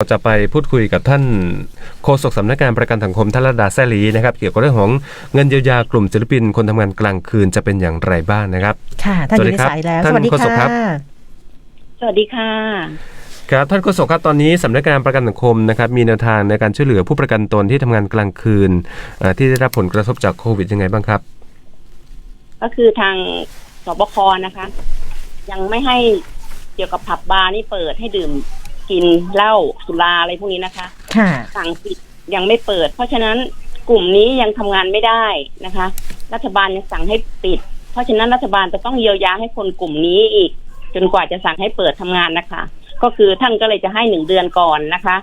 เราจะไปพูดคุยกับท่านโฆษกสำนักงานประกันสังคมท่านระดาแซลีนะครับ เกี่ยวกับเรื่องของเงินเยียวยากลุ่มศิลปินคนทำงานกลางคืนจะเป็นอย่างไรบ้างนะครับ ค่ะ ท่านอยู่ในสวัสดีครับสายแล้วท่านสวัสดีโฆษกครัค่ะบสวัสดีค่ะครับท่านโฆษกครับตอนนี้สำนักงานประกันสังคมนะครับมีแนวทางในการช่วยเหลือผู้ประกันตนที่ทำงานกลางคืนเอ่อที่ได้รับผลกระทบจากโควิดยังไงบ้างครับ ก็คือทางสบคนะคะ ยังไม่ให้เกี่ยวกับผับบาร์นี่เปิดให้ดื่ม กินเหล้าสุราอะไรพวกนี้นะคะ ค่ะสั่งปิดยังไม่เปิด เพราะฉะนั้นกลุ่มนี้ยังทำงานไม่ได้นะคะ รัฐบาลยังสั่งให้ปิด เพราะฉะนั้นรัฐบาลจะต้องเยียวยาให้คนกลุ่มนี้อีก จนกว่าจะสั่งให้เปิดทำงานนะคะ ก็คือท่านก็เลยจะให้หนึ่งเดือนก่อนนะคะ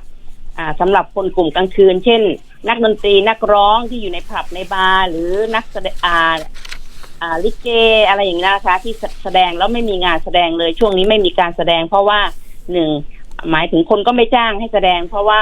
อ่าสำหรับคนกลุ่มกลางคืน เช่น นักดนตรีนักร้องที่อยู่ในผับในบาร์หรือนักแสดงอ่าอ่าลิเกอะไรอย่างนี้ยนะคะ ที่แสดงแล้วไม่มีงานแสดงเลยช่วงนี้ไม่มีการแสดง เพราะว่าหนึ่ง หมายถึงคนก็ไม่จ้างให้แสดง เพราะว่า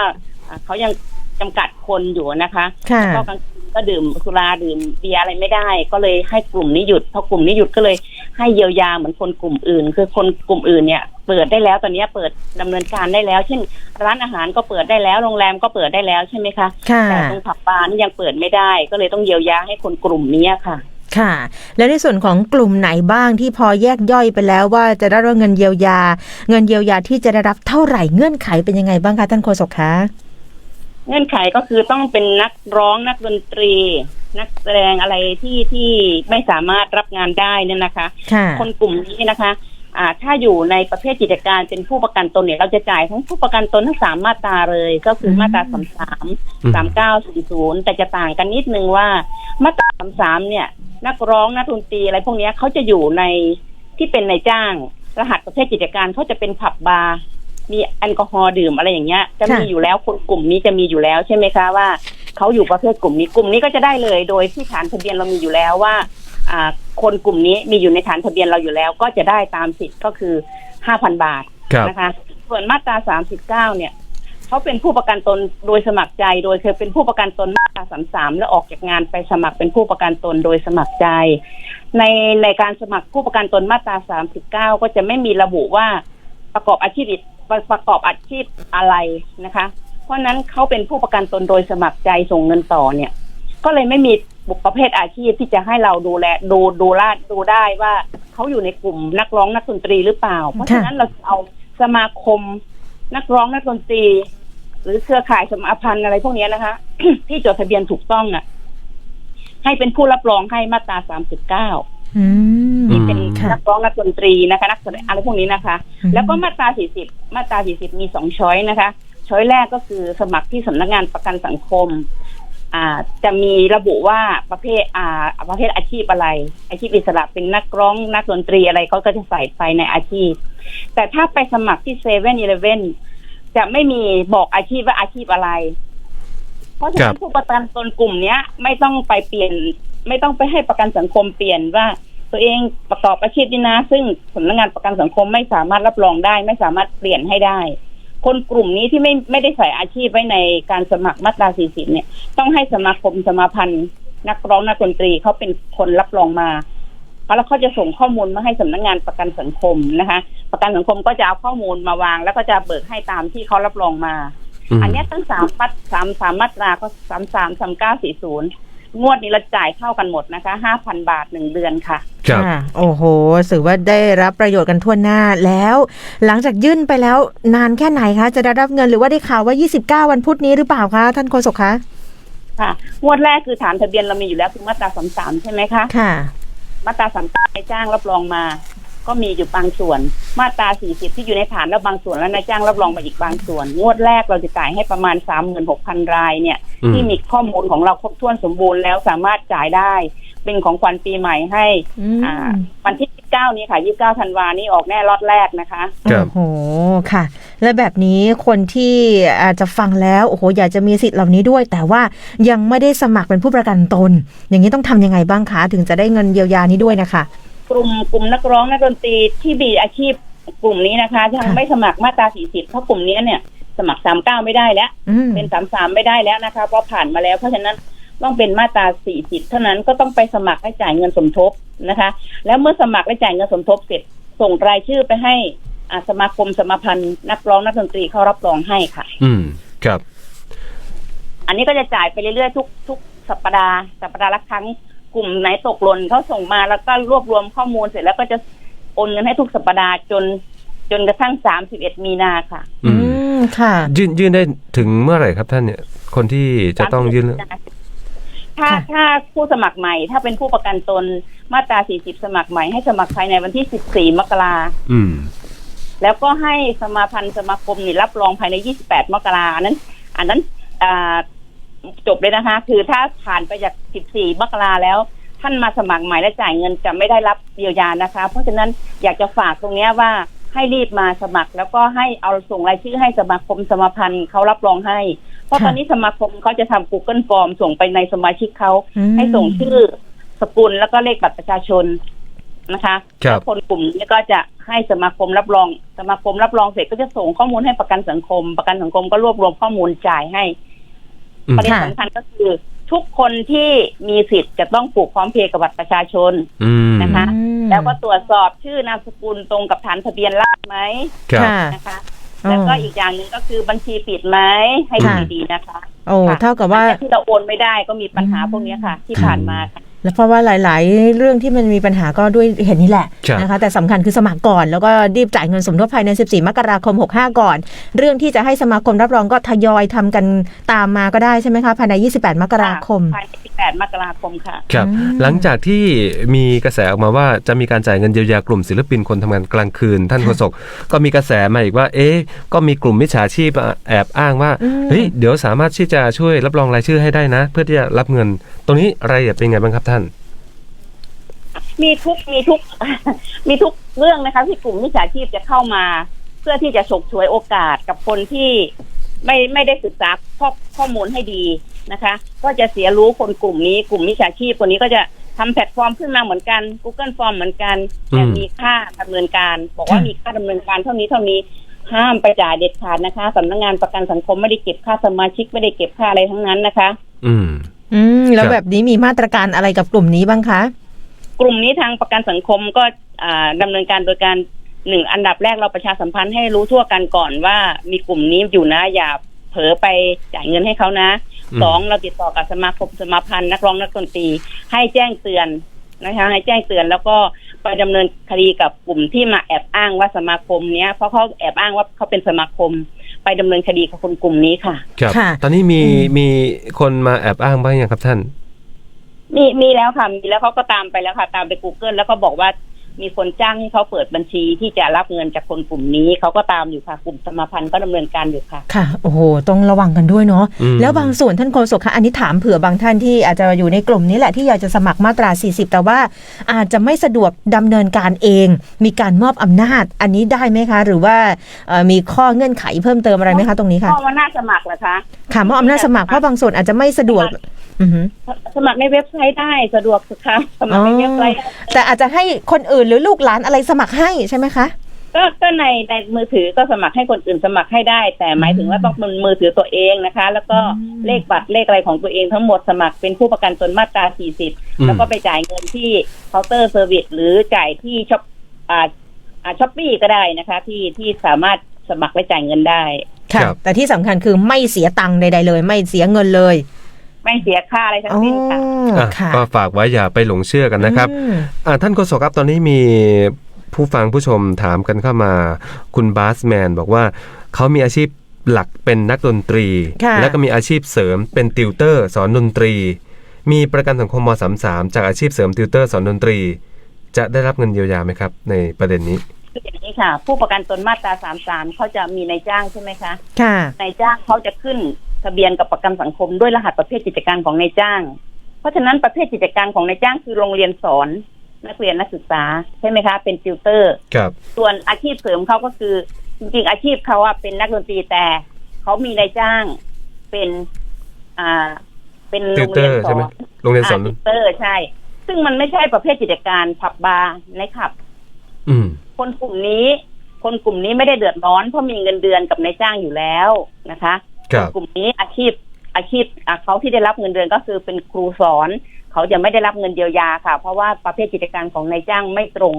อ่าเขายังจำกัดคนอยู่นะคะค่ะก็กลางคืนก็ดื่มสุราดื่มเบียร์อะไรไม่ได้ ก็เลยให้กลุ่มนี้หยุดพอกลุ่มนี้หยุดก็เลยให้เยียวยาเหมือนคนกลุ่มอื่น คือคนกลุ่มอื่นเนี่ย เปิดได้แล้วตอนนี้เปิดดำเนินการได้แล้ว เช่น ร้านอาหารก็เปิดได้แล้วโรงแรมก็เปิดได้แล้วใช่ไหมคะค่ะแต่ตรงผับบาร์นี่ยังเปิดไม่ได้ ก็เลยต้องเยียวยาให้คนกลุ่มนี้ค่ะ ค่ะ แล้วในส่วนของกลุ่มไหนบ้างที่พอแยกย่อยไปแล้วว่าจะได้รับเงินเยียวยา เงินเยียวยาที่จะได้รับเท่าไหร่เงื่อนไขเป็นยังไงบ้างคะท่านโฆษกคะเงื่อนไขก็คือต้องเป็นนักร้องนักดนตรี นักแสดงอะไรที่ที่ไม่สามารถรับงานได้เนี่ยนะคะค่ะคนกลุ่มนี้นะคะ อ่าถ้าอยู่ในประเภทกิจการเป็นผู้ประกันตนเนี่ย เราจะจ่ายทั้งผู้ประกันตนทั้งสามมาตราเลย ก็คือมาตราสามสามอืมสามเก้าสี่ศูนย์แต่จะต่างกันนิดนึงว่า มาตราสามสามเนี่ย นักร้องนักดนตรีอะไรพวกเนี้ยเขาจะอยู่ในที่เป็นในายจ้าง รหัสประเภทกิจการเขาจะเป็นผับบาร์มีแอลกอฮอล์ดื่มอะไรอย่างเงี้ย จะมีค่ะอยู่แล้วคนกลุ่มนี้จะมีอยู่แล้วใช่ไหมคะว่าเขาอยู่ประเภทกลุ่มนี้กลุ่มนี้ก็จะได้เลย โดยที่ฐานทะเบียนเรามีอยู่แล้วว่าอ่า คนกลุ่มนี้มีอยู่ในฐานทะเบียนเราอยู่แล้ว ก็จะได้ตามสิทธิ์ก็คือห้าพันบาทครับนะคะ ส่วนมาตราสามสิบเก้าเนี่ยเขาเป็นผู้ประกันตนโดยสมัครใจ โดยเคยเป็นผู้ประกันตนมาตราสามสามแล้วออกจากงานไปสมัครเป็นผู้ประกันตนโดยสมัครใจ ในในการสมัครผู้ประกันตนมาตราสามสิบเก้าก็จะไม่มีระบุว่าประกอบอาชีพอิประประกอบอาชีพอะไรนะคะ เพราะฉะนั้นเขาเป็นผู้ประกันตนโดยสมัครใจส่งเงินต่อเนี่ย ก็เลยไม่มีบุคประเภทอาชีพที่จะให้เราดูแลดูดูลาดดูได้ว่าเขาอยู่ในกลุ่มนักร้องนักดนตรีหรือเปล่า เพราะฉะนั้นเราจะเอาสมาคมนักร้องนักดนตรี หรือเครือข่ายสมาพันธ์อะไรพวกเนี้ยนะคะ ที่จดทะเบียนถูกต้องอะ ให้เป็นผู้รับรองให้มาตราสามสิบเก้าอืมที่เป็นค่ะนักร้องนักดนตรีนะคะนักแสดงอะไรพวกนี้นะคะอืมแล้วก็มาตรา40มาตรา40มีสองช้อยนะคะช้อยแรกก็คือสมัครที่สำนักงานประกันสังคม อ่าจะมีระบุว่าประเภทอ่าประเภทอาชีพอะไร อาชีพอิสระเป็นนักร้องนักดนตรีอะไรเขาก็จะใส่ไปในอาชีพ แต่ถ้าไปสมัครที่เซเว่นอีเลฟเว่นจะไม่มีบอกอาชีพว่าอาชีพอะไร เพราะฉะครันั้บนผู้ประกันตนกลุ่มเนี้ย ไม่ต้องไปเปลี่ยน ไม่ต้องไปให้ประกันสังคมเปลี่ยนว่า ตัวเองประกอบอาชีพนี้นะ ซึ่งสำนักงานประกันสังคมไม่สามารถรับรองได้ ไม่สามารถเปลี่ยนให้ได้ คนกลุ่มนี้ที่ไม่ไม่ได้ใส่อาชีพไว้ในการสมัครมาตรา 40 เนี่ย ต้องให้สมาคมสมาพันธ์ นักร้องนักดนตรีเขาเป็นคนรับรองมาแล้วเขาจะส่งข้อมูลมาให้สำนักงานประกันสังคมนะคะ ประกันสังคมก็จะเอาข้อมูลมาวาง แล้วก็จะเบิกให้ตามที่เขารับรองมาอืมอันเนี้ยทั้งสามมัดสามสามมาตราก็สามสามสามเก้าสี่ศูนย์ งวดนี้เราจ่ายเท่ากันหมดนะคะห้าพันบาทหนึ่งเดือนค่ะ ครับ ค่ะโอ้โหถือว่าได้รับประโยชน์กันทั่วหน้าแล้ว หลังจากยื่นไปแล้วนานแค่ไหนคะ จะได้รับเงินหรือว่าได้ข่าวว่า 29 วันพุธนี้หรือเปล่าคะ ท่านโฆษกคะ ค่ะ งวดแรกคือฐานทะเบียนเรามีอยู่แล้วคือมาตราสามสามใช่ไหมคะ ค่ะ มาตราสามนายจ้างรับรองมา ก็มีอยู่บางส่วน มาตราสี่สิบที่อยู่ในฐานแล้วบางส่วนแล้วนายจ้างรับรองมาอีกบางส่วน งวดแรกเราจะจ่ายให้ประมาณสามหมื่นหกพันรายเนี่ยอืมที่มีข้อมูลของเราครบถ้วนสมบูรณ์แล้วสามารถจ่ายได้ เป็นของขวัญปีใหม่ให้อืมอ่าวันที่ยี่สิบเก้านี้ค่ะยี่สิบเก้าธันวานี้ออกแน่รอดแรกนะคะครับโอ้โหค่ะ และแบบนี้คนที่อาจจะฟังแล้วโอ้โหอยากจะมีสิทธิ์เหล่านี้ด้วย แต่ว่ายังไม่ได้สมัครเป็นผู้ประกันตน อย่างนี้ต้องทำยังไงบ้างคะถึงจะได้เงินเยียวยานี้ด้วยนะคะ กลุ่มกลุ่มนักร้องนักดนตรีที่มีอาชีพกลุ่มนี้นะคะยังค่ะไม่สมัครมาตราสี่สิบเพราะกลุ่มนี้เนี่ย สมัครสามเก้าไม่ได้แล้ว อืมเป็นสามสามไม่ได้แล้วนะคะเพราะผ่านมาแล้วเพราะฉะนั้นต้องเป็นมาตราสี่สิบเท่านั้นก็ต้องไปสมัครและจ่ายเงินสมทบนะคะ แล้วเมื่อสมัครและจ่ายเงินสมทบเสร็จส่งรายชื่อไปให้อ่าสมาคมสมาพันธ์นักร้องนักดนตรีเขารับรองให้ค่ะ อืม ครับ อันนี้ก็จะจ่ายไปเรื่อยๆทุกทุกสัปดาห์สัปดาห์ละครั้ง กลุ่มไหนตกหล่นเขาส่งมาแล้วก็รวบรวมข้อมูลเสร็จแล้วก็จะโอนเงินให้ทุกสัปดาห์จน จนกระทั่งสามสิบเอ็ดมีนาค่ะ อือืมมค่ะ ยื่นยื่นได้ถึงเมื่อไหร่ครับท่านเนี่ย คนที่จะต้องยื่น ถ้าค่ะ ถ้าผู้สมัครใหม่ ถ้าเป็นผู้ประกันตนมาตรา 40 สมัครใหม่ให้สมัครภายในวันที่ 14 มกราอืม แล้วก็ให้สมาพันธ์สมาคมนี่รับรองภายใน 28 มกราอันนั้น อันนั้นอ่า จบเลยนะคะ คือถ้าผ่านไปจาก 14มกราแล้ว ท่านมาสมัครใหม่และจ่ายเงินจะไม่ได้รับเยียวยานะคะ เพราะฉะนั้นอยากจะฝากตรงเนี้ยว่าให้รีบมาสมัครแล้วก็ให้เอาส่งรายชื่อให้สมาคมสมาพันธ์เขารับรองให้ เพราะค่ะตอนนี้สมาคมเขาจะทำ Google Form ส่งไปในสมาชิกเขาอืมให้ส่งชื่อสกุลแล้วก็เลขบัตรประชาชนนะคะครับแล้วคนกลุ่มนี้ก็จะให้สมาคมรับรอง สมาคมรับรองเสร็จก็จะส่งข้อมูลให้ประกันสังคม ประกันสังคมก็รวบรวมข้อมูลจ่ายให้อืม ประเด็นค่ะสำคัญก็คือ ทุกคนที่มีสิทธิ์จะต้องปลูกพร้อมเพรียงกับบัตรประชาชนอืมนะคะอืมแล้วก็ตรวจสอบชื่อนามสกุลตรงกับฐานทะเบียนราษฎร์ไหมครับค่ะนะคะอ๋อแล้วก็อีกอย่างหนึ่งก็คือบัญชีปิดไหมให้ดูค่ะดีๆนะคะ โอ้เท่ากับว่าอันที่เราโอนไม่ได้ก็มีปัญหาพวกนี้ค่ะ ที่ผ่านมาค่ะ แล้วเพราะว่าหลาย ๆ เรื่องที่มันมีปัญหาก็ด้วยเหตุนี้แหละครับนะคะแต่สำคัญคือสมัครก่อนแล้วก็รีบจ่ายเงินสมทบภายใน 14 มกราคม 65 ก่อน เรื่องที่จะให้สมาคมรับรองก็ทยอยทำกันตามมาก็ได้ใช่ไหมคะภายใน 28 มกราคมภายใน18มกราคมค่ะครับอืมหลังจากที่มีกระแสออกมาว่าจะมีการจ่ายเงินเยียวยากลุ่มศิลปินคนทำงานกลางคืน ท่านโฆษกก็มีกระแสมาอีกว่า เอ๊ะก็มีกลุ่มมิจฉาชีพแอบอ้างว่าอืมเฮ้ยเดี๋ยวสามารถที่จะช่วยรับรองรายชื่อให้ได้นะ เพื่อที่จะรับเงิน ตรงนี้รายละเอียดเป็นไงบ้างครับท่านมีทุกมีทุก มีทุกเรื่องนะคะ ที่กลุ่มมิจฉาชีพจะเข้ามา เพื่อที่จะฉกฉวยโอกาสกับคนที่ไม่ไม่ได้ศึกษาข้อข้อมูลให้ดีนะคะ ก็จะเสียรู้คนกลุ่มนี้ กลุ่มมิจฉาชีพคนนี้ก็จะทำแพลตฟอร์มขึ้นมาเหมือนกัน Google Form เหมือนกันแต่อืมมีค่าดำเนินการ บอกว่าค่ะมีค่าดำเนินการเท่านี้เท่านี้ห้ามไปจ่ายเด็ดขาดนะคะสำนักงานประกันสังคมไม่ได้เก็บค่าสมาชิกไม่ได้เก็บค่าอะไรทั้งนั้นนะคะ อืม อืมแล้วครับแบบนี้มีมาตรการอะไรกับกลุ่มนี้บ้างคะ กลุ่มนี้ทางประกันสังคมก็อ่าดำเนินการโดยการหนึ่งอันดับแรกเราประชาสัมพันธ์ให้รู้ทั่วกันก่อนว่า มีกลุ่มนี้อยู่นะอย่าเผลอไปจ่ายเงินให้เขานะอืมสองเราติดต่อกับสมาคมสมาพันธ์นักร้องนักดนตรีให้แจ้งเตือนนะคะให้แจ้งเตือนแล้วก็ไปดำเนินคดีกับกลุ่มที่มาแอบอ้างว่าสมาคมเนี้ยเพราะเขาแอบอ้างว่าเขาเป็นสมาคม ไปดำเนินคดีกับคนกลุ่มนี้ค่ะ ครับ ค่ะตอนนี้มีอืม มีคนมาแอบอ้างบ้างยังครับท่าน มีมีแล้วค่ะมีแล้วเขาก็ตามไปแล้วค่ะ ตามไป Google แล้วก็บอกว่า มีคนจ้างให้เขาเปิดบัญชีที่จะรับเงินจากคนกลุ่มนี้เขาก็ตามอยู่ค่ะกลุ่มสมาพันธ์ก็ดำเนินการอยู่ค่ะค่ะ โอ้โหต้องระวังกันด้วยเนาะอืมแล้วบางส่วนท่านโฆษกคะอันนี้ถามเผื่อบางท่านที่อาจจะอยู่ในกลุ่มนี้แหละที่อยากจะสมัครมาตรา 40 แต่ว่าอาจจะไม่สะดวกดำเนินการเอง มีการมอบอำนาจ อันนี้ได้ไหมคะ หรือว่าเอ่อมีข้อเงื่อนไขเพิ่มเติมอะไรไหมคะตรงนี้ค่ะพ่อว่าน่าสมัครเหรอคะค่ะมอบอำนาจสมัครเพราะบางส่วนอาจจะไม่สะดวก อือหือสมัครในเว็บไซต์ได้สะดวกสุดค่ะสมัครในเว็บไซต์ได้แต่อาจจะให้คนอื่นหรือลูกหลานอะไรสมัครให้ใช่ไหมคะ ก็ก็ในในมือถือก็สมัครให้คนอื่นสมัครให้ได้ แต่หมายถึงว่าต้องเป็นมือถือตัวเองนะคะ แล้วก็อืมเลขบัตรเลขอะไรของตัวเองทั้งหมดสมัครเป็นผู้ประกันตนมาตราอืม40 แล้วก็ไปจ่ายเงินที่เคาน์เตอร์เซอร์วิสหรือจ่ายที่ช็อปอ่าอ่าช้อปปี้ก็ได้นะคะ ที่ที่สามารถสมัครและจ่ายเงินได้ ค่ะ ครับ แต่ที่สำคัญคือไม่เสียตังค์ใดๆเลย ไม่เสียเงินเลย ไม่เสียค่าอะไรทั้งอ๋อสิ้นค่ะ อะค่ะก็ฝากไว้อย่าไปหลงเชื่อกันนะครับ อืม อ่าท่านโฆษกครับตอนนี้มีผู้ฟังผู้ชมถามกันเข้ามา คุณบาสแมนบอกว่าเขามีอาชีพหลักเป็นนักดนตรี ค่ะ แล้วก็มีอาชีพเสริมเป็นติวเตอร์ สอนดนตรี มีประกันสังคมม33จากอาชีพเสริมติวเตอร์สอนดนตรี จะได้รับเงินเยียวยาไหมครับ ในประเด็นนี้ คืออย่างนี้ค่ะ ผู้ประกันตนมาตราสามสามเขาจะมีนายจ้างใช่ไหมคะค่ะ นายจ้างเขาจะขึ้น ทะเบียนกับประกันสังคมด้วยรหัสประเภทกิจการของนายจ้าง เพราะฉะนั้นประเภทกิจการของนายจ้างคือโรงเรียนสอนนักเรียนนักศึกษาใช่ไหมคะ เป็นติวเตอร์ครับส่วนอาชีพเสริมเขาก็คือ จริงๆ อาชีพเขาอะเป็นนักดนตรีแต่เขามีนายจ้างเป็นอ่าเป็นโรงเรียนติวเตอร์สใช่อไหมนโรงเรียนสอนติวเตอร์ใช่ ซึ่งมันไม่ใช่ประเภทกิจการผับบาร์ในขับ อืม คนกลุ่มนี้ คนกลุ่มนี้ไม่ได้เดือดร้อนเพราะมีเงินเดือนกับนายจ้างอยู่แล้วนะคะครับ กลุ่มนี้อาชีพอาชีพอะเขาที่ได้รับเงินเดือนก็คือเป็นครูสอน เขาจะไม่ได้รับเงินเยียวยาค่ะ เพราะว่าประเภทกิจการของนายจ้างไม่ตรง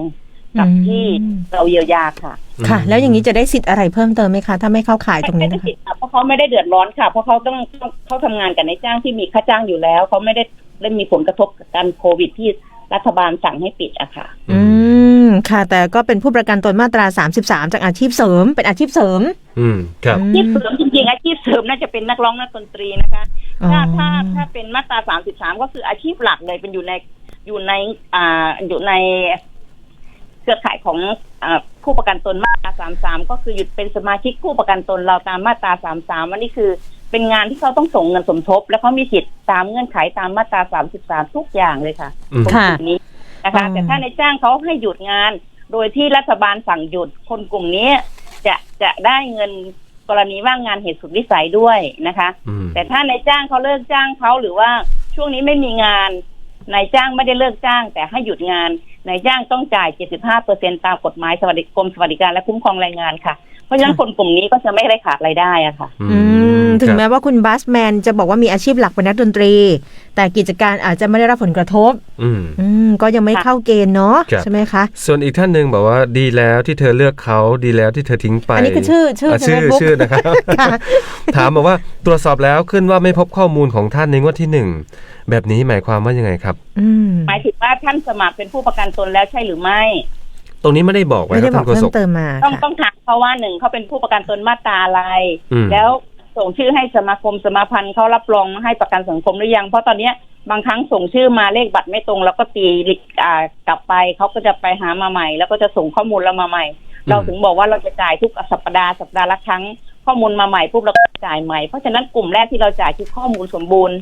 กับอืมที่เราเยียวยาค่ะ ค่ะ แล้วอย่างนี้จะได้สิทธิ์อะไรเพิ่มเติมไหมคะ ถ้าไม่เข้าข่ายตรงนี้ไม่นะได้คะติดค่ะเพราะเขาไม่ได้เดือดร้อนค่ะ เพราะเขาต้องต้องเขาทำงานกับนายจ้างที่มีค่าจ้างอยู่แล้ว เขาไม่ได้ได้มีผลกระทบกับการโควิดที่ รัฐบาลสั่งให้ปิดอะค่ะ อืม ค่ะ แต่ก็เป็นผู้ประกันตนมาตรา 33 จากอาชีพเสริม เป็นอาชีพเสริม อืม ครับ อาชีพเสริมจริงๆอาชีพเสริมน่าจะเป็นนักร้องนักดนตรีนะคะอ๋อถ้าถ้าถ้าเป็นมาตราสามสิบสามก็คืออาชีพหลักเลยเป็นอยู่ในอยู่ในอ่าอยู่ในเครือข่ายของอาผู้ประกันตนมาตราสามสามก็คือหยุดเป็นสมาชิกผู้ประกันตนเราตามมาตราสามสามอันนี้คือ เป็นงานที่เขาต้องส่งเงินสมทบ แล้วเขามีสิทธิ์ตามเงื่อนไขตามมาตราสามสิบสามทุกอย่างเลยค่ะอืมคนค่ะกลุ่มนี้นะคะอืมแต่ถ้าในจ้างเขาให้หยุดงาน โดยที่รัฐบาลสั่งหยุดคนกลุ่มนี้ จะจะได้เงินกรณีว่างงานเหตุสุดวิสัยด้วยนะคะอืมแต่ถ้านายจ้างเขาเลิกจ้างเขาหรือว่าช่วงนี้ไม่มีงานนายจ้างไม่ได้เลิกจ้าง แต่ให้หยุดงานนายจ้างต้องจ่าย 75เปอร์เซ็นตามกฎหมายสวัสดิกรมสวัสดิการและคุ้มครองแรงงานค่ะ เพราะฉะนั้นค่ะคนกลุ่มนี้ก็จะไม่ได้ขาดรายได้อะค่ะ อืมถึงครับแม้ว่าคุณบัสแมนจะบอกว่ามีอาชีพหลักเป็นนักดนตรี แต่กิจการอาจจะไม่ได้รับผลกระทบ อืม อืมก็ยังไม่ค่ะเข้าเกณฑ์เนาะครับ ใช่ไหมคะ ส่วนอีกท่านหนึ่งบอกว่าดีแล้วที่เธอเลือกเขาดีแล้วที่เธอทิ้งไปอันนี้คือชื่อชื่ออะชื่อใน Facebook ชื่อนะครับ ค่ะ ถามมาว่าตรวจสอบแล้วขึ้นว่าไม่พบข้อมูลของท่านในงวดที่หนึ่งแบบนี้หมายความว่ายังไงครับ อืม หมายถึงว่าท่านสมัครเป็นผู้ประกันตนแล้วใช่หรือไม่ ตรงนี้ไม่ได้บอกไว้ไม่คได้รับบอท่ากนโฆษเพิ่กมเติมมาต้องค่ะ ต้องถามเขาว่าหนึ่งเขาเป็นผู้ประกันตนมาตราอะไร อืม แล้วส่งชื่อให้สมาคมสมาพันธ์เขารับรองให้ประกันสังคมหรือยัง เพราะตอนเนี้ยบางครั้งส่งชื่อมาเลขบัตรไม่ตรง แล้วก็ตีอ่ากลับไปเขาก็จะไปหามาใหม่ แล้วก็จะส่งข้อมูลเรามาใหม่เราถึงบอกว่าเราจะจ่ายทุกสัปดาห์สัปดาห์ละครั้งข้อมูลมาใหม่ปุ๊บเราก็จ่ายใหม่เพราะฉะนั้นกลุ่มแรกที่เราจ่ายคือข้อมูลสมบูรณ์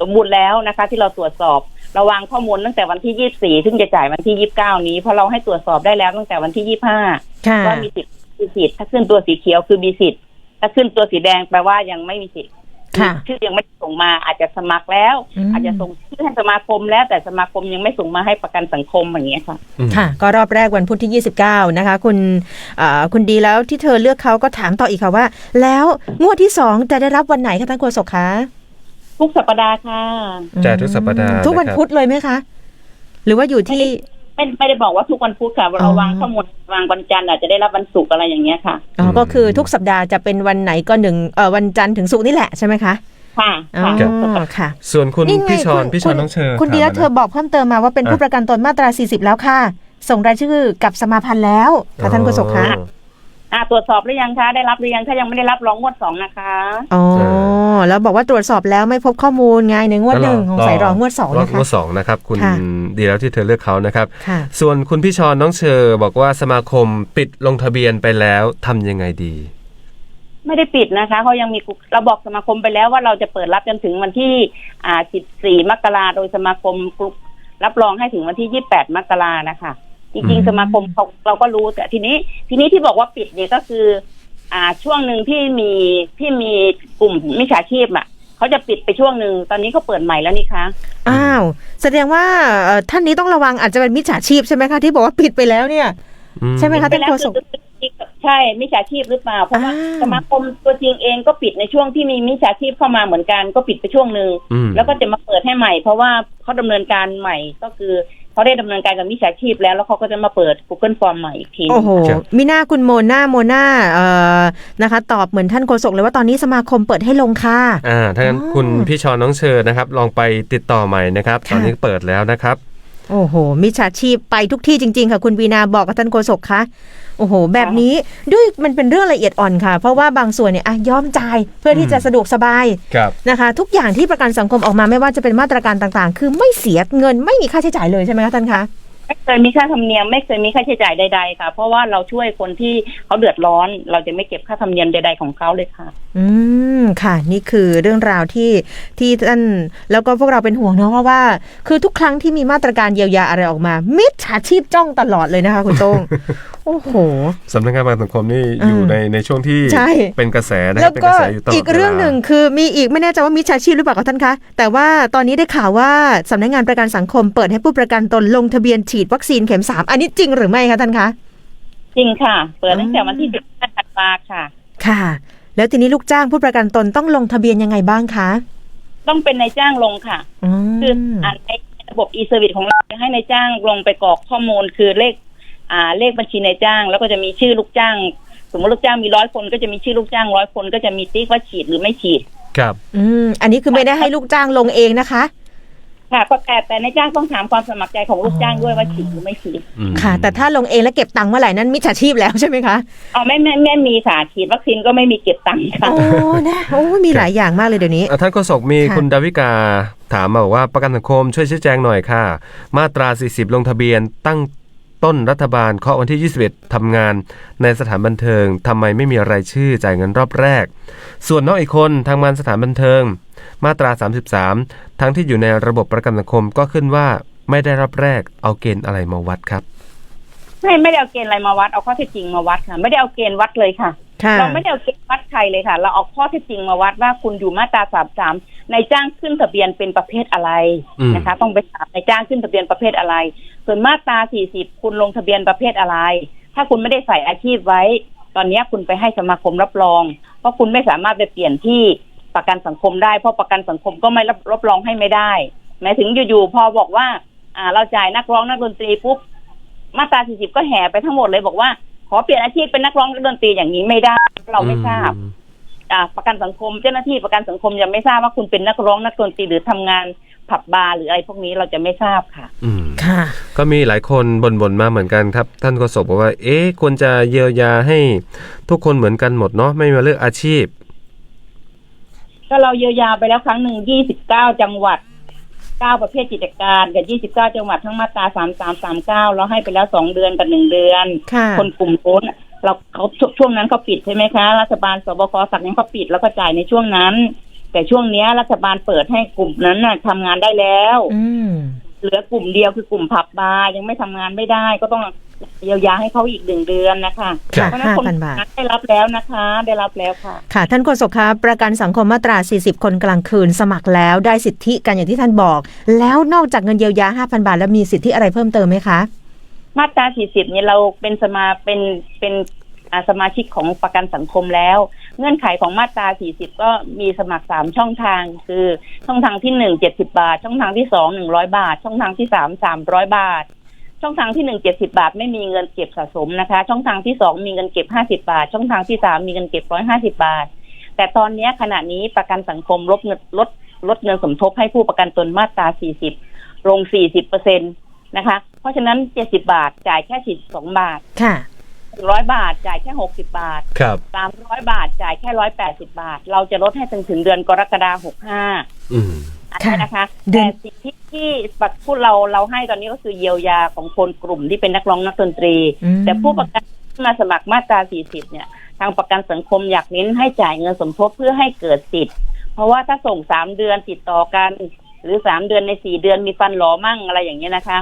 สมบูรณ์แล้วนะคะ ที่เราตรวจสอบเราวางข้อมูลตั้งแต่วันที่ยี่สิบสี่ซึ่งจะจ่ายวันที่ยี่สิบเก้านี้ เพราะเราให้ตรวจสอบได้แล้วตั้งแต่วันที่ยี่สิบห้าค่ะว่ามีสิทธิ์มีสิทธิ์ถ้าขึ้นตัวสีเขียวคือมีสิทธิ์ถ้าขึ้นตัวสีแดงแปลว่ายังไม่มีสิทธิ์ค่ะชื่อยังไม่ส่งมาอาจจะสมัครแล้วอืมอาจจะส่งชื่อให้สมาคมแล้วแต่สมาคมยังไม่ส่งมาให้ประกันสังคมอย่างเงี้ยค่ะอืมค่ะ ก็รอบแรกวันพุธที่ 29 นะคะ คุณเอ่อคุณดีแล้วที่เธอเลือกเขาก็ถามต่ออีกค่ะว่า แล้วงวดที่สองจะได้รับวันไหนคะท่านโฆษกคะ ทุกสัปดาห์ค่ะจ่ายทุกสัปดาห์ทุกวันนะครับ พุธเลยไหมคะ หรือว่าอยู่ที่ ไม่ไม่ได้บอกว่าทุกวันพุธค่ะอ๋เราอวางข้อมูลวางวันจันทร์อาจจะได้รับวันศุกร์อะไรอย่างเงี้ยค่ะ อ๋อ ก็คือทุกสัปดาห์จะเป็นวันไหนก็หนึ่งเอ่อวันจันทร์ถึงศุกร์นี่แหละใช่ไหมคะค่ะอ๋อค่ะค่ะ ส่วนคุณนี่ไงพี่ชอนคุณพี่ชอนคุณน้องเชิญคุณดีแล้วถามเธอบอกเพิ่มเติมมาว่าเป็นผู้ประกันตนมาตรา 40 แล้วค่ะ ส่งรายชื่อกับสมาพันธ์แล้วค่ะท่านโฆษกคะ อ๋อ อ่าตรวจสอบหรือยังคะได้รับหรือยังถ้ายังไม่ได้รับรองงวดสองนะคะ อ๋อเอแล้วบอกว่าตรวจสอบแล้วไม่พบข้อมูลไงในงวดหนึ่งของสายรองงวดสองรอนะคะงวดสองนะครับ คุณค่ะดีแล้วที่เธอเลือกเขานะครับค่ะส่วนคุณพี่ชอนน้องเชอบอกว่าสมาคมปิดลงทะเบียนไปแล้วทำยังไงดี ไม่ได้ปิดนะคะเขายังมีกุเราบอกสมาคมไปแล้วว่าเราจะเปิดรับจนถึงวันที่ อ่า 14 มกราโดยสมาคมกรุ๊ปรับรองให้ถึงวันที่ 28 มกรานะคะ จริงอืมๆสมาคมเขาเราก็รู้แต่ทีนี้ ทีนี้ที่บอกว่าปิดเนี่ยก็คือ อ่าช่วงหนึ่งที่มีที่มีกลุ่มมิจฉาชีพอะเขาจะปิดไปช่วงหนึ่งตอนนี้เขาเปิดใหม่แล้วนี่คะอ้าว แสดงว่าเอ่อท่านนี้ต้องระวังอาจจะเป็นมิจฉาชีพใช่ไหมคะที่บอกว่าปิดไปแล้วเนี่ยอืใช่ไหมคะไปแล้วคือใช่มิจฉาชีพหรือเปล่า เพราะว่าอ่าสมาคมตัวจริงเองก็ปิดในช่วงที่มีมิจฉาชีพเข้ามาเหมือนกันก็ปิดไปช่วงหนึ่งอืมแล้วก็จะมาเปิดให้ใหม่ เพราะว่าเขาดำเนินการใหม่ก็คือ เขาได้ดำเนินการกับมิจฉาชีพแล้วแล้วเขาก็จะมาเปิด Google Form ใหม่อีกทีหนึ่ง โอ้โห ครับมีหน้าคุณโมนาโมนาเอ่อนะคะ ตอบเหมือนท่านโฆษกเลยว่าตอนนี้สมาคมเปิดให้ลงค่ะ อ่าถ้างั้นอ๋อคุณพี่ชอนน้องเชอนะครับ ลองไปติดต่อใหม่นะครับ ค่ะ ตอนนี้เปิดแล้วนะครับ โอ้โห มิจฉาชีพไปทุกที่จริง ๆ ค่ะ คุณวีนาบอกกับท่านโฆษกคะ โอ้โห แบบนี้ด้วยมันเป็นเรื่องละเอียดอ่อนค่ะ เพราะว่าบางส่วนเนี่ยอะยอมจ่ายเพื่อที่จะสะดวกสบายครับนะคะ ทุกอย่างที่ประกันสังคมออกมาไม่ว่าจะเป็นมาตรการต่างๆ คือไม่เสียเงินไม่มีค่าใช้จ่ายเลยใช่ไหมคะท่านคะไม่เคยมีค่าธรรมเนียมไม่เคยมีค่าใช้จ่ายใดๆค่ะ เพราะว่าเราช่วยคนที่เขาเดือดร้อน เราจะไม่เก็บค่าธรรมเนียมใด ๆของเขาเลยค่ะ อืมค่ะ นี่คือเรื่องราวที่ที่ท่านแล้วก็พวกเราเป็นห่วงเนาะเพราะว่า คือทุกครั้งที่มีมาตรการเยียวยาอะไรออกมา มิจฉาชีพจ้องตลอดเลยนะคะ คุณโต้งโอ้โหสำนักงานประกันสังคมนี่อืมอยู่ในในช่วงที่ใช่เป็นกระแสนะคแล้รัวบเป็นกก็ระแสอยู่ตลอดอีกเรื่องวลาหนึ่งคือมีอีกไม่แน่ใจว่ามิจฉาชีพหรือเปล่าคะท่านคะ แต่ว่าตอนนี้ได้ข่าวว่าสำนักงานประกันสังคมเปิดให้ผู้ประกันตนลงทะเบียนฉีดวัคซีนเข็มสามอันนี้จริงหรือไม่คะท่านคะจริงค่ะ เปิดตั้งแต่อืมวันที่15ธันวาค่ะ ค่ะ แล้วทีนี้ลูกจ้างผู้ประกันตนต้องลงทะเบียนยังไงบ้างคะ ต้องเป็นนายจ้างลงค่ะอืมคืออ่านในระบบ e-service ของเราจะให้นายจ้างลงไปกรอกข้อมูลคือเลข อ่าเลขบัญชีนายจ้าง แล้วก็จะมีชื่อลูกจ้าง สมมติลูกจ้างมีร้อยคนก็จะมีชื่อลูกจ้างร้อยคนก็จะมีติ๊กว่าฉีดหรือไม่ฉีด ครับ อืมอันนี้คือไม่ได้ให้ลูกจ้างลงเองนะคะ ค่ะก็แต่แต่นายจ้างต้องถามความสมัครใจของลูกจ้างด้วยว่าฉีดหรือไม่ฉีดอืมค่ะ แต่ถ้าลงเองแล้วเก็บตังค์เมื่อไหร่นั้นมิจฉาชีพแล้วใช่ไหมคะอ๋อไม่ไม่ไม่มีค่ะฉีดวัคซีนก็ไม่มีเก็บตังค์ค่ะ โอ้นะโอ้มีหลายอย่างมากเลยเดี๋ยวนี้ อะท่านโฆษกมีค่ะ คุณดาวิกาถามมาบอกว่าประกันสังคมช่วยชี้แจงหน่อยค่ะ มาตรา 40 ลงทะเบียนตั้ง ต้นรัฐบาลเคาะวันที่ 21ทำงาน ในสถานบันเทิงทำไมไม่มีรายชื่อจ่ายเงินรอบแรก ส่วนน้องอีกคนทำงานสถานบันเทิง มาตรา 33 ทั้งที่อยู่ในระบบประกันสังคมก็ขึ้นว่าไม่ได้รับแรกเอาเกณฑ์อะไรมาวัดครับ ไม่ไม่ได้เอาเกณฑ์อะไรมาวัดเอาข้อเท็จจริงมาวัดค่ะ ไม่ได้เอาเกณฑ์วัดเลยค่ะ เราไม่ได้เอาเกณฑ์วัดใครเลยค่ะ เราเอาข้อเท็จจริงมาวัดว่าคุณอยู่มาตราสามสามในายจ้างขึ้นทะเบียนเป็นประเภทอะไรอืมนะคะ ต้องไปถามในายจ้างขึ้นทะเบียนประเภทอะไร ส่วนมาตราสี่สิบคุณลงทะเบียนประเภทอะไร ถ้าคุณไม่ได้ใส่อาชีพไว้ ตอนนี้คุณไปให้สมาคมรับรอง เพราะคุณไม่สามารถไปเปลี่ยนที่ประกันสังคมได้เพราะประกันสังคมก็ไม่รับรับรองให้ไม่ได้หมายถึงอยู่ๆพอบอกว่า อ่า เราจ่ายนักร้องนักดนตรีปุ๊บมาตรา40ก็แห่ไปทั้งหมดเลยบอกว่าข อเปลี่ยนอาชีพเป็นนักร้องนักดนตรีอย่างนี้ไม่ได้ เราไม่ทราบอืมอ่าประกันสังคมเจ้าหน้าที่ประกันสังคมยังไม่ทราบว่าคุณเป็นนักร้องนักดนตรีหรือทำงานผับบาร์หรืออะไรพวกนี้เราจะไม่ทราบค่ะ อืมค่ะ ก็มีหลายคนบ่นๆมาเหมือนกันครับ ท่านโฆษกบอกว่า เอ๊ะควรจะเยียวยาให้ทุกคนเหมือนกันหมดเนาะไม่มาเลือกอาชีพ ก็เราเยียวยาไปแล้วครั้งหนึ่ง29จังหวัด 9 ประเภทกิจการกับ 29 จังหวัดทั้งมาตรา 3339 เราให้ไปแล้ว 2 เดือนกับ 1 เดือน ค่ะ คนกลุ่มโน้นเราเขาช่วช่วงนั้นเขาปิดใช่ไหมคะ รัฐบาลสบคสั่งยังเขาปิดแล้วก็จ่ายในช่วงนั้น แต่ช่วงเนี้ยรัฐบาลเปิดให้กลุ่มนั้นน่ะทำงานได้แล้ว อืม เหลือกลุ่มเดียวคือกลุ่มผับบาร์ยังไม่ทำงานไม่ได้ก็ต้อง เยียวยาให้เขาอีกหนึ่งเดือนนะคะค่ะเพราะฉะนั้นคน5,000บาท ได้รับแล้วนะคะ ได้รับแล้วค่ะ ค่ะท่านโฆษกคะประกันสังคมมาตรา 40 คนกลางคืนสมัครแล้วได้สิทธิกันอย่างที่ท่านบอก แล้วนอกจากเงินเยียวยา 5,000 บาท แล้วมีสิทธิอะไรเพิ่มเติมไหมคะ มาตรา 40 เนี่ยเราเป็นสมาเป็นเป็นอ่าสมาชิกของประกันสังคมแล้ว เงื่อนไขของมาตรา 40 ก็มีสมัคร3ช่องทาง คือช่องทางที่1 70 บาท ช่องทางที่2 100 บาท ช่องทางที่3 300 บาท ช่องทางที่1 70บาท ไม่มีเงินเก็บสะสมนะคะ ช่องทางที่2มีเงินเก็บ50บาท ช่องทางที่3มีเงินเก็บ150บาท แต่ตอนเนี้ยขณะนี้ประกันสังคมลดเงินลดลดเงินสมทบให้ผู้ประกันตนมาตรา40ลง40เปอร์เซ็นตนะคะ เพราะฉะนั้น70บาทจ่ายแค่42บาทค่ะ100บาทจ่ายแค่60บาทครับ300บาทจ่ายแค่180บาท เราจะลดให้ถึงถึงเดือนกรกฎาคม65อืมอั นนี้นะคะเดือแต่นสิ่งที่ที่ปักพูดเราเราให้ตอนนี้ก็คือเยียวยาของคนกลุ่มที่เป็นนักร้องนักดนตรีอืมแต่ผู้ประกันที่มาสมัครมาตรา 40 เนี่ย ทางประกันสังคมอยากเน้นให้จ่ายเงินสมทบเพื่อให้เกิดสิทธิ์ เพราะว่าถ้าส่งสามเดือนติดต่อกัน หรือสามเดือนในสี่เดือนมีฟันหลอมั่งอะไรอย่างเงี้ยนะคะ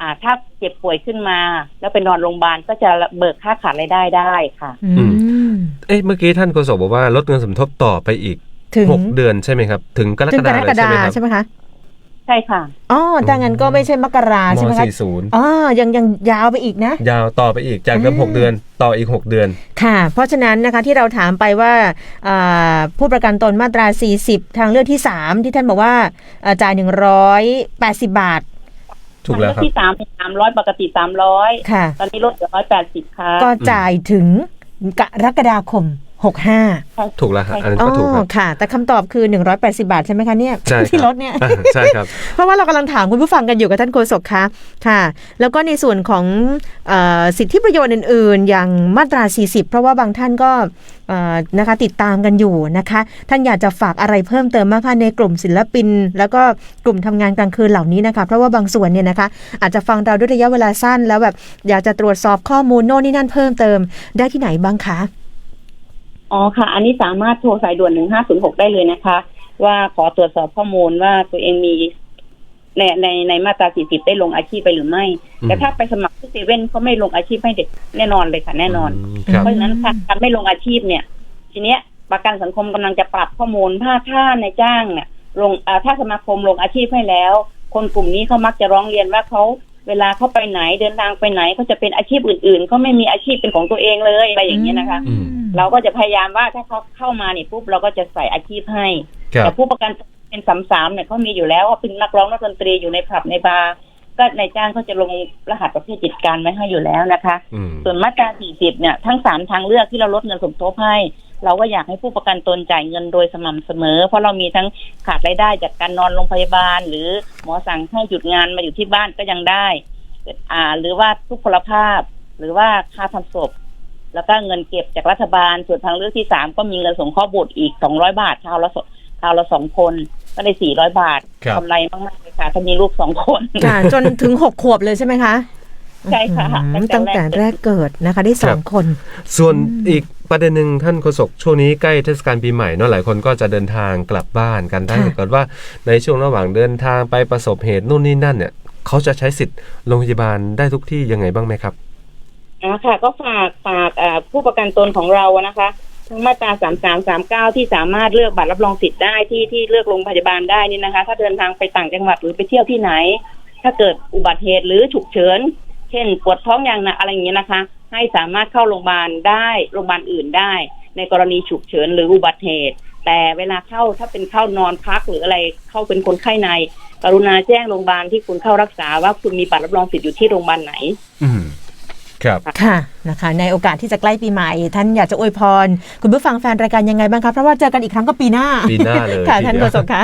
อ่า ถ้าเจ็บป่วยขึ้นมา แล้วไปนอนโรงพยาบาลก็จะเบิกค่าขาดรายได้ได้ค่ะ อืม เอ๊ะเมื่อกี้ท่านโฆษกบอกว่าลดเงินสมทบต่อไปอีก ถึงหกเดือนใช่ไหมครับ ถึงกรถึกงกฎารคมกเลยฎาใช่ไหมครับใช่ไหมคะใช่ค่ะ อ๋อถ้างั้นก็ไม่ใช่มกราใช่ไหมมคะสี่ศูนย์อ๋อยังยังยาวไปอีกนะ ยาวต่อไปอีกจากเดิมอืมหกเดือนต่ออีกหกเดือน ค่ะ เพราะฉะนั้นนะคะที่เราถามไปว่าอ่าผู้ประกันตนมาตรา 40 ทางเลือกที่ 3 ที่ท่านบอกว่าอ่าจ่าย 180 บาทถูกแล้วครับที่สามเป็นสามร้อยปกติสามร้อยค่ะ ตอนนี้ลดเหลือร้อยแปดสิบค่ะก็จ่ายถึงกรกฎาคม 65ถูกแล้วครับอันนั้นอ๋อก็ถูกครับค่ะ แต่คำตอบคือ 180 บาทใช่ไหมคะเนี่ยใช่ครับที่ลดเนี่ยอ่าใช่ครับ เพราะว่าเรากำลังถามคุณผู้ฟังกันอยู่กับท่านโฆษกคะค่ะ แล้วก็ในส่วนของเออสิทธิประโยชน์อื่น ๆ อย่างมาตรา 40 เพราะว่าบางท่านก็เอ่อนะคะติดตามกันอยู่นะคะ ท่านอยากจะฝากอะไรเพิ่มเติมมากคะในกลุ่มศิลปิน แล้วก็กลุ่มทำงานกลางคืนเหล่านี้นะคะ เพราะว่าบางส่วนเนี่ยนะคะ อาจจะฟังเราด้วยระยะเวลาสั้น แล้วแบบอยากจะตรวจสอบข้อมูลโน่นนี่นั่นเพิ่มเติมได้ที่ไหนบ้างคะ อ๋อค่ะ อันนี้สามารถโทรสายด่วนหนึ่งห้าศูนย์หกได้เลยนะคะ ว่าขอตรวจสอบข้อมูลว่าตัวเองมีในในในมาตราสี่สิบได้ลงอาชีพไปหรือไม่อืมแต่ถ้าไปสมัครที่เซเว่นเขาไม่ลงอาชีพให้เด็กแน่นอนเลยค่ะ แน่นอนมครับเพราะฉะนั้นค่ะการไม่ลงอาชีพเนี่ย ทีเนี้ยประกันสังคมกำลังจะปรับข้อมูลถ้าถ้าในจ้างเนี่ยลงอ่าถ้าสมาคมลงอาชีพให้แล้ว คนกลุ่มนี้เขามักจะร้องเรียนว่าเขา เวลาเขาไปไหนเดินทางไปไหนเขาจะเป็นอาชีพอื่นๆเขาไม่มีอาชีพเป็นของตัวเองเลยอะไรอย่างเงี้ยนะคะ อืม เราก็จะพยายามว่าถ้าเขาเข้ามาเนี่ยปุ๊บเราก็จะใส่อาชีพให้ ครัแต่บผู้ประกันเป็นสามสามเนี่ยเขามีอยู่แล้วว่าเป็นนักร้องนักดนตรีอยู่ในผับในบาร์ก็นายจ้างก็จะลงรหัสประเภทกิจการไว้ให้อยู่แล้วนะคะ อืม ส่วนมาตรา 40 เนี่ย ทั้งสามทางเลือกที่เราลดเงินสมทบให้ เราก็อยากให้ผู้ประกันตนจ่ายเงินโดยสม่ำเสมอ เพราะเรามีทั้งขาดรายได้จากการนอนโรงพยาบาล หรือหมอสั่งให้หยุดงานมาอยู่ที่บ้านก็ยังได้อ่า หรือว่าทุกพลภาพ หรือว่าค่าทำศพ แล้วก็เงินเก็บจากรัฐบาล ส่วนทางเลือกที่สามก็มีเงินสงเคราะห์บุตรอีก200บาทคราวละสคราวละสองคนก็ได้400บาทครับกำไรมากๆเลยค่ะถ้ามีลูกสองคนค่ะจนถึงหกขวบเลยใช่ไหมคะใช่ค่ะอืมตั้งแต่แรกเกิดนะคะ ได้สองคน ส่วนอีก ประเด็นหนึ่งท่านโฆษกช่วงนี้ใกล้เทศกาลปีใหม่เนอะหลายคนก็จะเดินทางกลับบ้านกันถ้าค่ะเกิดว่าในช่วงระหว่างเดินทางไปประสบเหตุนู่นนี่นั่นเนี่ยเขาจะใช้สิทธิ์โรงพยาบาลได้ทุกที่ยังไงบ้างไหมครับอ่าค่ะ ก็ฝากฝากอ่าผู้ประกันตนของเราอะนะคะทั้งมาตราสามสามสามเก้าที่สามารถเลือกบัตรรับรองสิทธิ์ได้ที่ที่เลือกโรงพยาบาลได้นี่นะคะ ถ้าเดินทางไปต่างจังหวัดหรือไปเที่ยวที่ไหน ถ้าเกิดอุบัติเหตุหรือฉุกเฉิน เช่นปวดท้องอย่างหนักอะไรอย่างเงี้ยนะคะ ให้สามารถเข้าโรงพยาบาลได้โรงพยาบาลอื่นได้ ในกรณีฉุกเฉินหรืออุบัติเหตุ แต่เวลาเข้าถ้าเป็นเข้านอนพักหรืออะไรเข้าเป็นคนไข้ใน กรุณาแจ้งโรงพยาบาลที่คุณเข้ารักษาว่าคุณมีบัตรรับรองสิทธิ์อยู่ที่โรงพยาบาลไหน อืมครับค่ะนะคะ ในโอกาสที่จะใกล้ปีใหม่ ท่านอยากจะอวยพร คุณผู้ฟังแฟนรายการยังไงบ้างคะเพราะว่าเจอกันอีกครั้งก็ปีหน้าปีหน้าเลยค่ะทีท่านเดีโฆยวษกคะ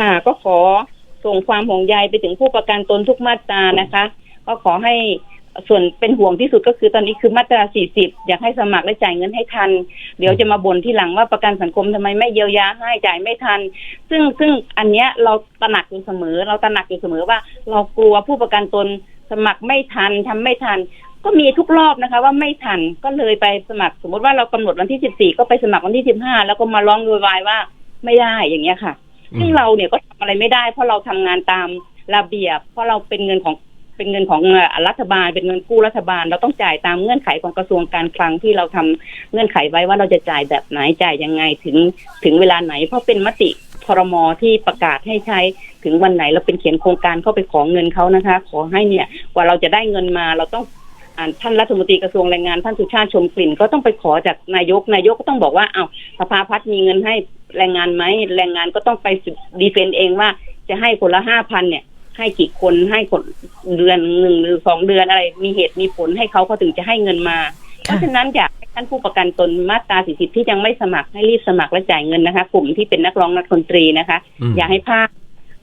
ค่ะก็ขอส่งความห่วงใยไปถึงผู้ประกันตนทุกมาตรานะคะ ก็ขอให้ ส่วนเป็นห่วงที่สุดก็คือตอนนี้คือมาตรา 40 อยากให้สมัครและจ่ายเงินให้ทัน เดี๋ยวจะมาบ่นที่หลังว่าประกันสังคมทำไมไม่เยียวยาให้จ่ายไม่ทัน ซึ่งซึ่งอันเนี้ยเราตระหนักอยู่เสมอ เราตระหนักอยู่เสมอว่า เรากลัวผู้ประกันตนสมัครไม่ทันทำไม่ทัน ก็มีทุกรอบนะคะ ว่าไม่ทันก็เลยไปสมัคร สมมติว่าเรากำหนดวันที่ 14 ก็ไปสมัครวันที่ 15 แล้วก็มาร้องโวยวายว่าไม่ได้อย่างเงี้ยค่ะ ซึ่งเราเนี่ยก็ทำอะไรไม่ได้ เพราะเราทำงานตามระเบียบ เพราะเราเป็นเงินของ เป็นเงินของรัฐบาล เป็นเงินกู้รัฐบาล เราต้องจ่ายตามเงื่อนไขของกระทรวงการคลังที่เราทำเงื่อนไขไว้ว่าเราจะจ่ายแบบไหนจ่ายยังไงถึงถึงเวลาไหน เพราะเป็นมติพรมที่ประกาศให้ใช้ถึงวันไหนเราเป็นเขียนโครงการเข้าไปขอเงินเขานะคะ ขอให้เนี่ยกว่าเราจะได้เงินมาเราต้องท่านรัฐมนตรีกระทรวงแรงงานท่านสุชาติชมกลิ่น ก็ต้องไปขอจากนายกนายกก็ต้องบอกว่าเอ้าสภาพัฒน์มีเงินให้แรงงานไหมแรงงานก็ต้องไปดีเฟนต์เองว่าจะให้คนละห้าพันเนี่ย ให้กี่คนให้คนเดือนหนึ่งหรือสองเดือนอะไร มีเหตุมีผลให้เขาเขาถึงจะให้เงินมา เพราะฉะนั้นอยากให้ท่านผู้ประกันตนมาตราสิสิที่ยังไม่สมัครให้รีบสมัครและจ่ายเงินนะคะ กลุ่มที่เป็นนักร้องนักดนตรีนะคะอืมอย่าให้พลาด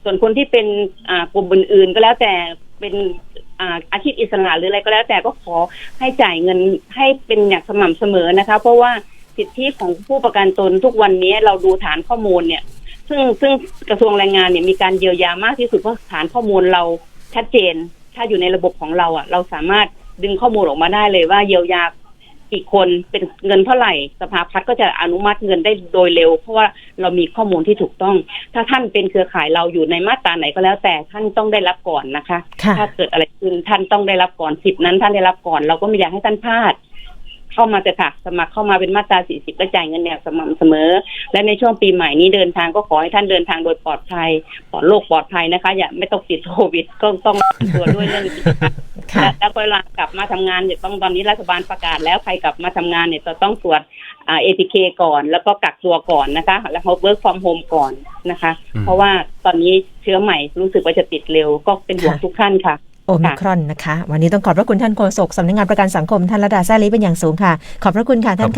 ส่วนคนที่เป็นอ่ากลุ่มอื่นๆก็แล้วแต่เป็นอ่าอาชีพอิสระหรืออะไรก็แล้วแต่ก็ขอให้จ่ายเงินให้เป็นอย่างสม่ำเสมอนะคะ เพราะว่าสิทธิของผู้ประกันตนทุกวันนี้เราดูฐานข้อมูลเนี่ย ซึ่งซึ่งกระทรวงแรงงานเนี่ยมีการเยียวยามากที่สุดเพราะฐานข้อมูลเราชัดเจน ถ้าอยู่ในระบบของเราอะ เราสามารถดึงข้อมูลออกมาได้เลยว่าเยียวยากี่คนเป็นเงินเท่าไหร่ สภาพัฒน์ก็จะอนุมัติเงินได้โดยเร็ว เพราะว่าเรามีข้อมูลที่ถูกต้อง ถ้าท่านเป็นเครือข่ายเราอยู่ในมาตราไหนก็แล้ว แต่ท่านต้องได้รับก่อนนะคะค่ะถ้าเกิดอะไรขึ้นท่านต้องได้รับก่อนสิทธินั้นท่านได้รับก่อน เราก็ไม่อยากให้ท่านพลาด เข้ามาแต่ค่ะ สมัครเข้ามาเป็นมาตรา 40 และจ่ายเงินอย่างสม่ำเสมอ และในช่วงปีใหม่นี้เดินทางก็ขอให้ท่านเดินทางโดยปลอดภัยปลอดโรคปลอดภัยนะคะ อย่าไม่ต้องติดโควิดก็ต้องระวังตัวด้วยเรื่องนี้นะคะค่ะและแล้วเวลากลับมาทำงานเนี่ยต้องตอนนี้รัฐบาลประกาศแล้วใครกลับมาทำงานเนี่ยจะต้องตรวจอ่า ATK ก่อน แล้วก็กักตัวก่อนนะคะ แล้ว work from home ก่อนนะคะอืมเพราะว่าตอนนี้เชื้อใหม่รู้สึกว่าจะติดเร็วก็เป็นห่วงค่ะทุกท่านค่ะโอ มิครอนนะคะ วันนี้ต้องขอบพระคุณท่านโฆษกสำนักงานประกันสังคมท่านระดาแซ่ลีเป็นอย่างสูงค่ะ ขอบพระคุณค่ะท่านค่ะ